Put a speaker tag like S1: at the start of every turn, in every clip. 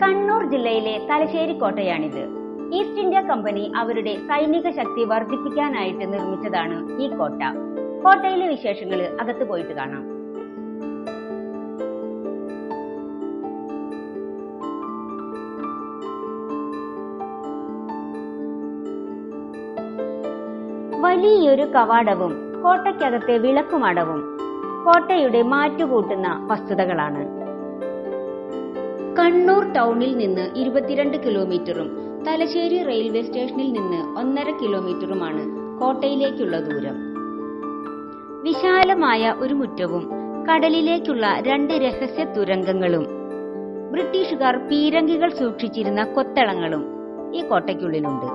S1: കണ്ണൂർ ജില്ലയിലെ തലശ്ശേരി കോട്ടയാണിത്. East India company അവരുടെ സൈനിക ശക്തി വർദ്ധിപ്പിക്കാനായിട്ട് നിർമ്മിച്ചതാണ് ഈ കോട്ട. കോട്ടയിലെ വിശേഷങ്ങൾ അകത്ത് പോയിട്ട് കാണാം. വലിയൊരു കവാടവും കോട്ടയ്ക്കകത്തെ വിളക്കുമടവും കോട്ടയുടെ മാറ്റുകൂട്ടുന്ന വസ്തുതകളാണ്. കണ്ണൂർ ടൗണിൽ നിന്ന് ഇരുപത്തിരണ്ട് കിലോമീറ്ററും തലശ്ശേരി റെയിൽവേ സ്റ്റേഷനിൽ നിന്ന് ഒന്നര കിലോമീറ്ററുമാണ് കോട്ടയിലേക്കുള്ള ദൂരം. വിശാലമായ ഒരു മുറ്റവും കടലിലേക്കുള്ള രണ്ട് രഹസ്യ തുരങ്കങ്ങളും ബ്രിട്ടീഷുകാർ പീരങ്കികൾ സൂക്ഷിച്ചിരുന്ന കൊത്തളങ്ങളും ഈ കോട്ടയ്ക്കുള്ളിലുണ്ട്.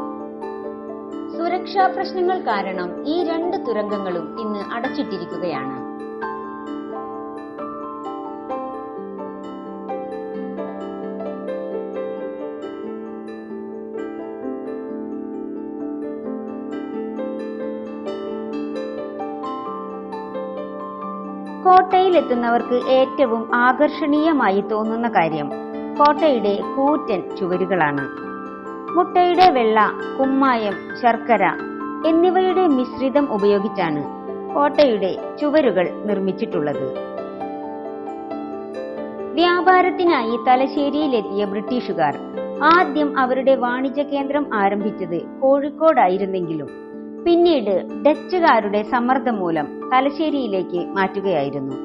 S1: സുരക്ഷാ പ്രശ്നങ്ങൾ കാരണം ഈ രണ്ട് തുരങ്കങ്ങളും ഇന്ന് അടച്ചിട്ടിരിക്കുകയാണ്. കോട്ടയിലെത്തുന്നവർക്ക് ഏറ്റവും ആകർഷണീയമായി തോന്നുന്ന കാര്യം കോട്ടയുടെ കൂറ്റൻ ചുവരുകളാണ് മുട്ടയുടെ വെള്ള കുമ്മായം ശർക്കര എന്നിവയുടെ മിശ്രിതം ഉപയോഗിച്ചാണ് കോട്ടയുടെ ചുവരുകൾ നിർമ്മിച്ചിട്ടുള്ളത്. വ്യാപാരത്തിനായി തലശ്ശേരിയിലെത്തിയ ബ്രിട്ടീഷുകാർ ആദ്യം അവരുടെ വാണിജ്യ കേന്ദ്രം ആരംഭിച്ചത് കോഴിക്കോടായിരുന്നെങ്കിലും പിന്നീട് ഡച്ചുകാരുടെ സമ്മർദ്ദം മൂലം തലശ്ശേരിയിലേക്ക് മാറ്റുകയായിരുന്നു.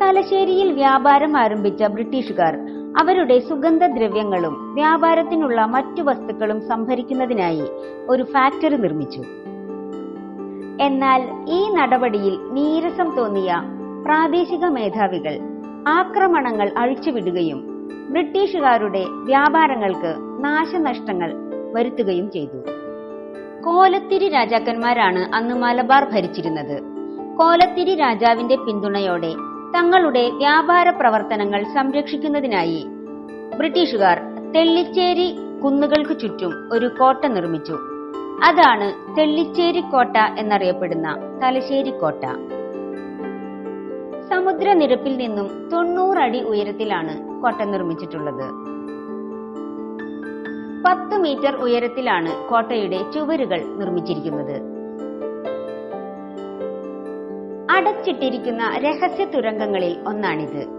S1: തലശ്ശേരിയിൽ വ്യാപാരം ആരംഭിച്ച ബ്രിട്ടീഷുകാർ അവരുടെ സുഗന്ധദ്രവ്യങ്ങളും വ്യാപാരത്തിനുള്ള മറ്റു വസ്തുക്കളും സംഭരിക്കുന്നതിനായി ഒരു ഫാക്ടറി നിർമ്മിച്ചു. എന്നാൽ ഈ നടപടിയിൽ നീരസം തോന്നിയ പ്രാദേശിക മേധാവികൾ ആക്രമണങ്ങൾ അഴിച്ചുവിടുകയും ബ്രിട്ടീഷുകാരുടെ വ്യാപാരങ്ങൾക്ക് നാശനഷ്ടങ്ങൾ വരുത്തുകയും ചെയ്തു. കോലത്തിരി രാജാക്കന്മാരാണ് അന്ന് മലബാർ ഭരിച്ചിരുന്നത്. കോലത്തിരി രാജാവിന്റെ പിന്തുണയോടെ തങ്ങളുടെ വ്യാപാര പ്രവർത്തനങ്ങൾ സംരക്ഷിക്കുന്നതിനായി ബ്രിട്ടീഷുകാർ തെള്ളിച്ചേരി കുന്നുകൾക്ക് ചുറ്റും ഒരു കോട്ട നിർമ്മിച്ചു. അതാണ് തെള്ളിച്ചേരി കോട്ട എന്നറിയപ്പെടുന്ന തലശ്ശേരി കോട്ട. സമുദ്രനിരപ്പിൽ നിന്നും തൊണ്ണൂറടി ഉയരത്തിലാണ് കോട്ട നിർമ്മിച്ചിട്ടുള്ളത്. പത്ത് മീറ്റർ ഉയരത്തിലാണ് കോട്ടയുടെ ചുവരുകൾ നിർമ്മിച്ചിരിക്കുന്നത്. അടച്ചിട്ടിരിക്കുന്ന രഹസ്യ തുരങ്കങ്ങളിൽ ഒന്നാണിത്.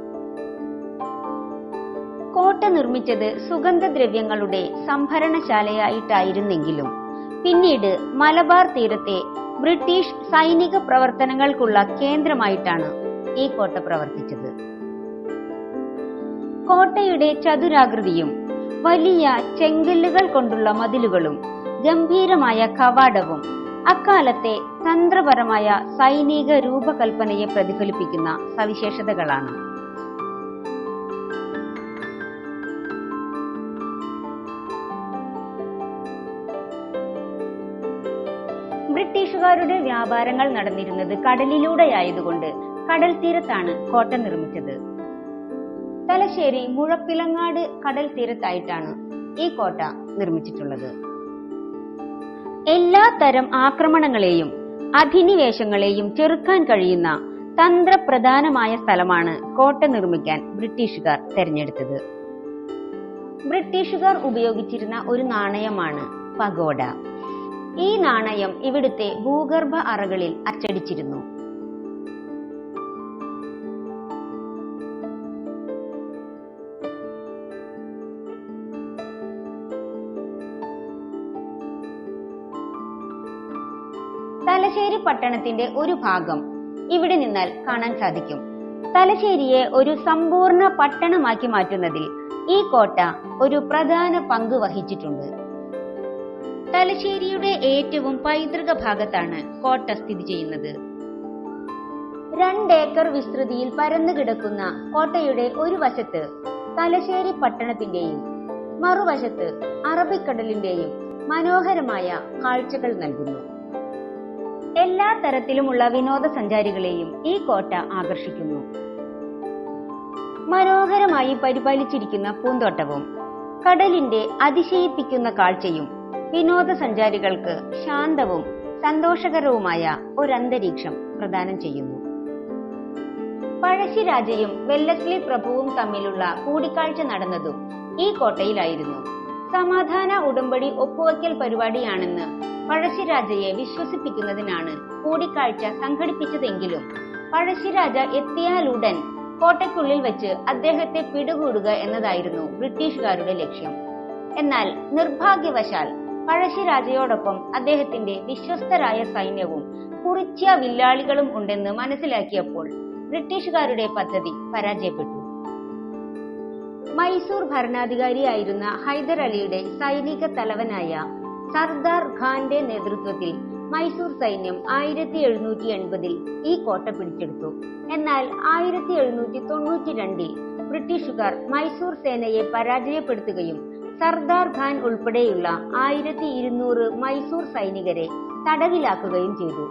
S1: കോട്ട നിർമ്മിച്ചത് സുഗന്ധദ്രവ്യങ്ങളുടെ സംഭരണശാലയായിട്ടായിരുന്നെങ്കിലും പിന്നീട് മലബാർ തീരത്തെ ബ്രിട്ടീഷ് സൈനിക പ്രവർത്തനങ്ങൾക്കുള്ള കേന്ദ്രമായിട്ടാണ് ഈ കോട്ട പ്രവർത്തിച്ചത്. കോട്ടയുടെ ചതുരാകൃതിയും വലിയ ചെങ്കല്ലുകൾ കൊണ്ടുള്ള മതിലുകളും ഗംഭീരമായ കവാടവും അക്കാലത്തെ തന്ത്രപരമായ സൈനിക രൂപകൽപ്പനയെ പ്രതിഫലിപ്പിക്കുന്ന സവിശേഷതകളാണ്. ബ്രിട്ടീഷുകാരുടെ വ്യാപാരങ്ങൾ നടന്നിരുന്നത് കടലിലൂടെയായതുകൊണ്ട് കടൽ തീരത്താണ് കോട്ട നിർമ്മിച്ചത്. തലശ്ശേരി മുഴപ്പിലങ്ങാട് കടൽ തീരത്തായിട്ടാണ് ഈ കോട്ട നിർമ്മിച്ചിട്ടുള്ളത്. എല്ലാ തരം ആക്രമണങ്ങളെയും അധിനിവേശങ്ങളെയും ചെറുക്കാൻ കഴിയുന്ന തന്ത്രപ്രധാനമായ സ്ഥലമാണ് കോട്ട നിർമ്മിക്കാൻ ബ്രിട്ടീഷുകാർ തെരഞ്ഞെടുത്തത്. ബ്രിട്ടീഷുകാർ ഉപയോഗിച്ചിരുന്ന ഒരു നാണയമാണ് പഗോഡ. ഈ നാണയം ഇവിടുത്തെ ഭൂഗർഭ അറകളിൽ അച്ചടിച്ചിരുന്നു. തലശ്ശേരി പട്ടണത്തിന്റെ ഒരു ഭാഗം ഇവിടെ നിന്നാൽ കാണാൻ സാധിക്കും. തലശ്ശേരിയെ ഒരു സമ്പൂർണ പട്ടണമാക്കി മാറ്റുന്നതിൽ ഈ കോട്ട ഒരു പ്രധാന പങ്ക് വഹിച്ചിട്ടുണ്ട്. തലശ്ശേരിയുടെ ഏറ്റവും പൈതൃക ഭാഗത്താണ് കോട്ട സ്ഥിതി ചെയ്യുന്നത്. രണ്ടേക്കർ വിസ്തൃതിയിൽ പരന്നു കിടക്കുന്ന കോട്ടയുടെ ഒരു വശത്ത് തലശ്ശേരി പട്ടണത്തിന്റെയും മറുവശത്ത് അറബിക്കടലിന്റെയും മനോഹരമായ കാഴ്ചകൾ നൽകുന്നു. എല്ലാ തരത്തിലുമുള്ള വിനോദസഞ്ചാരികളെയും ഈ കോട്ട ആകർഷിക്കുന്നു. മനോഹരമായി പരിപാലിച്ചിരിക്കുന്ന പൂന്തോട്ടവും കടലിന്റെ അതിശയിപ്പിക്കുന്ന കാഴ്ചയും വിനോദസഞ്ചാരികൾക്ക് ശാന്തവും സന്തോഷകരവുമായ ഒരന്തരീക്ഷം പ്രദാനം ചെയ്യുന്നു. പഴശ്ശിരാജയും വെല്ലസ്ലി പ്രഭുവും തമ്മിലുള്ള കൂടിക്കാഴ്ച നടന്നതും ഈ കോട്ടയിലായിരുന്നു. സമാധാന ഉടമ്പടി ഒപ്പുവയ്ക്കൽ പരിപാടിയാണെന്ന് പഴശ്ശിരാജയെ വിശ്വസിപ്പിക്കുന്നതിനാണ് കൂടിക്കാഴ്ച സംഘടിപ്പിച്ചതെങ്കിലും പഴശ്ശിരാജ എത്തിയാലുടൻ കോട്ടയ്ക്കുള്ളിൽ വെച്ച് അദ്ദേഹത്തെ പിടികൂടുക എന്നതായിരുന്നു ബ്രിട്ടീഷുകാരുടെ ലക്ഷ്യം. എന്നാൽ നിർഭാഗ്യവശാൽ പഴശ്ശിരാജയോടൊപ്പം അദ്ദേഹത്തിന്റെ വിശ്വസ്തരായ സൈന്യവും കുറിച്യ വില്ലാളികളും ഉണ്ടെന്ന് മനസ്സിലാക്കിയപ്പോൾ ബ്രിട്ടീഷുകാരുടെ പദ്ധതി പരാജയപ്പെട്ടു. മൈസൂർ ഭരണാധികാരിയായിരുന്ന ഹൈദർ അലിയുടെ സൈനിക തലവനായ സർദാർ ഖാന്റെ നേതൃത്വത്തിൽ മൈസൂർ സൈന്യം ആയിരത്തി എഴുന്നൂറ്റി എൺപതിൽ ഈ കോട്ട പിടിച്ചെടുത്തു. എന്നാൽ ആയിരത്തി എഴുന്നൂറ്റി തൊണ്ണൂറ്റി രണ്ടിൽ ബ്രിട്ടീഷുകാർ മൈസൂർ സേനയെ പരാജയപ്പെടുത്തുകയും സർദാർ ഖാൻ ഉൾപ്പെടെയുള്ള ആയിരത്തി ഇരുന്നൂറ് മൈസൂർ സൈനികരെ തടവിലാക്കുകയും ചെയ്തു.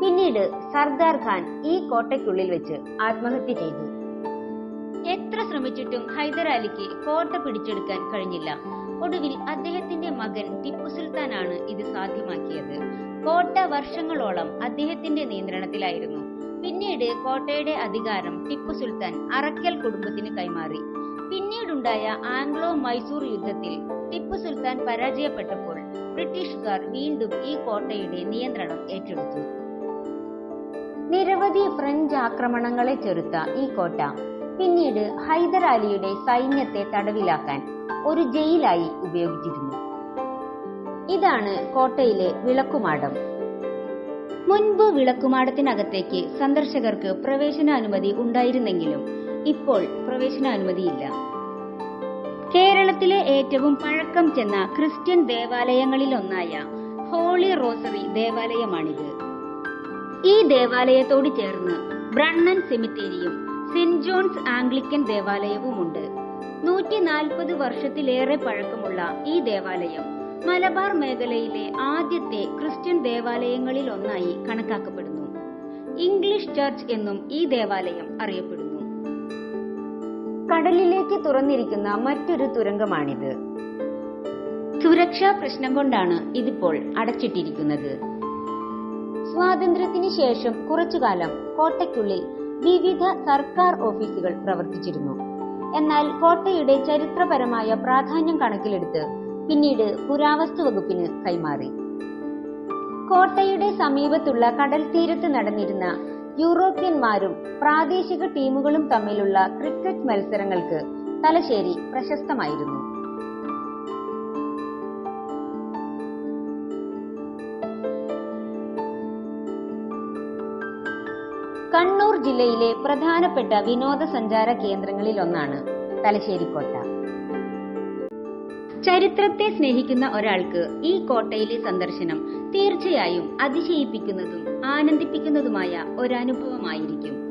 S1: പിന്നീട് സർദാർ ഖാൻ ഈ കോട്ടയ്ക്കുള്ളിൽ വെച്ച് ആത്മഹത്യ ചെയ്തു. എത്ര ശ്രമിച്ചിട്ടും ഹൈദരാലിക്ക് കോട്ട പിടിച്ചെടുക്കാൻ കഴിഞ്ഞില്ല. ഒടുവിൽ അദ്ദേഹത്തിന്റെ മകൻ ടിപ്പു സുൽത്താനാണ് ഇത് സാധ്യമാക്കിയത്. കോട്ട വർഷങ്ങളോളം അദ്ദേഹത്തിന്റെ നിയന്ത്രണത്തിലായിരുന്നു. പിന്നീട് കോട്ടയുടെ അധികാരം ടിപ്പു സുൽത്താൻ അറക്കൽ കുടുംബത്തിന് കൈമാറി. പിന്നീടുണ്ടായ ആംഗ്ലോ മൈസൂർ യുദ്ധത്തിൽ ടിപ്പു സുൽത്താൻ പരാജയപ്പെട്ടപ്പോൾ ബ്രിട്ടീഷുകാർ വീണ്ടും ഈ കോട്ടയുടെ നിയന്ത്രണം ഏറ്റെടുത്തു. നിരവധി ഫ്രഞ്ച് ആക്രമണങ്ങളെ ചെറുത്ത ഈ കോട്ട പിന്നീട് ഹൈദരാലിയുടെ സൈന്യത്തെ തടവിലാക്കാൻ ഒരു ജയിലായി ഉപയോഗിച്ചിരുന്നു. ഇതാണ് കോട്ടയിലെ വിളക്കുമാടം. മുൻപ് വിളക്കുമാടത്തിനകത്തേക്ക് സന്ദർശകർക്ക് പ്രവേശനാനുമതി ഉണ്ടായിരുന്നെങ്കിലും ഇപ്പോൾ പ്രവേശനാനുമതിയില്ല. കേരളത്തിലെ ഏറ്റവും പഴക്കം ചെന്ന ക്രിസ്ത്യൻ ദേവാലയങ്ങളിലൊന്നായ ഹോളി റോസറി ദേവാലയമാണിത്. ഈ ദേവാലയത്തോട് ചേർന്ന് ബ്രണ്ണൻ സെമിത്തേരിയും സെന്റ് ജോൺസ് ആംഗ്ലിക്കൻ ദേവാലയവുമുണ്ട്. നൂറ്റി നാൽപ്പത് വർഷത്തിലേറെ പഴക്കമുള്ള ഈ ദേവാലയം മലബാർ മേഖലയിലെ ആദ്യത്തെ ക്രിസ്ത്യൻ ദേവാലയങ്ങളിൽ ഒന്നായി കണക്കാക്കപ്പെടുന്നു. ഇംഗ്ലീഷ് ചർച്ച് എന്നും ഈ ദേവാലയം അറിയപ്പെടുന്നു. കടലിലേക്ക് തുറന്നിരിക്കുന്ന മറ്റൊരു തുരങ്കമാണിത്. സുരക്ഷാ പ്രശ്നം കൊണ്ടാണ് ഇതിപ്പോൾ അടച്ചിട്ടിരിക്കുന്നത്. സ്വാതന്ത്ര്യത്തിന് ശേഷം കുറച്ചുകാലം കോട്ടയ്ക്കുള്ളിൽ വിവിധ സർക്കാർ ഓഫീസുകൾ പ്രവർത്തിച്ചിരുന്നു. എന്നാൽ കോട്ടയുടെ ചരിത്രപരമായ പ്രാധാന്യം കണക്കിലെടുത്ത് പിന്നീട് പുരാവസ്തു വകുപ്പിന് കൈമാറി. കോട്ടയുടെ സമീപത്തുള്ള കടൽ തീരത്ത് നടന്നിരുന്ന യൂറോപ്യന്മാരും പ്രാദേശിക ടീമുകളും തമ്മിലുള്ള ക്രിക്കറ്റ് മത്സരങ്ങൾക്ക് തലശ്ശേരി പ്രശസ്തമായിരുന്നു. ജില്ലയിലെ പ്രധാനപ്പെട്ട വിനോദസഞ്ചാര കേന്ദ്രങ്ങളിൽ ഒന്നാണ് തലശ്ശേരിക്കോട്ട. ചരിത്രത്തെ സ്നേഹിക്കുന്ന ഒരാൾക്ക് ഈ കോട്ടയിലെ സന്ദർശനം തീർച്ചയായും അതിശയിപ്പിക്കുന്നതും ആനന്ദിപ്പിക്കുന്നതുമായ ഒരനുഭവമായിരിക്കും.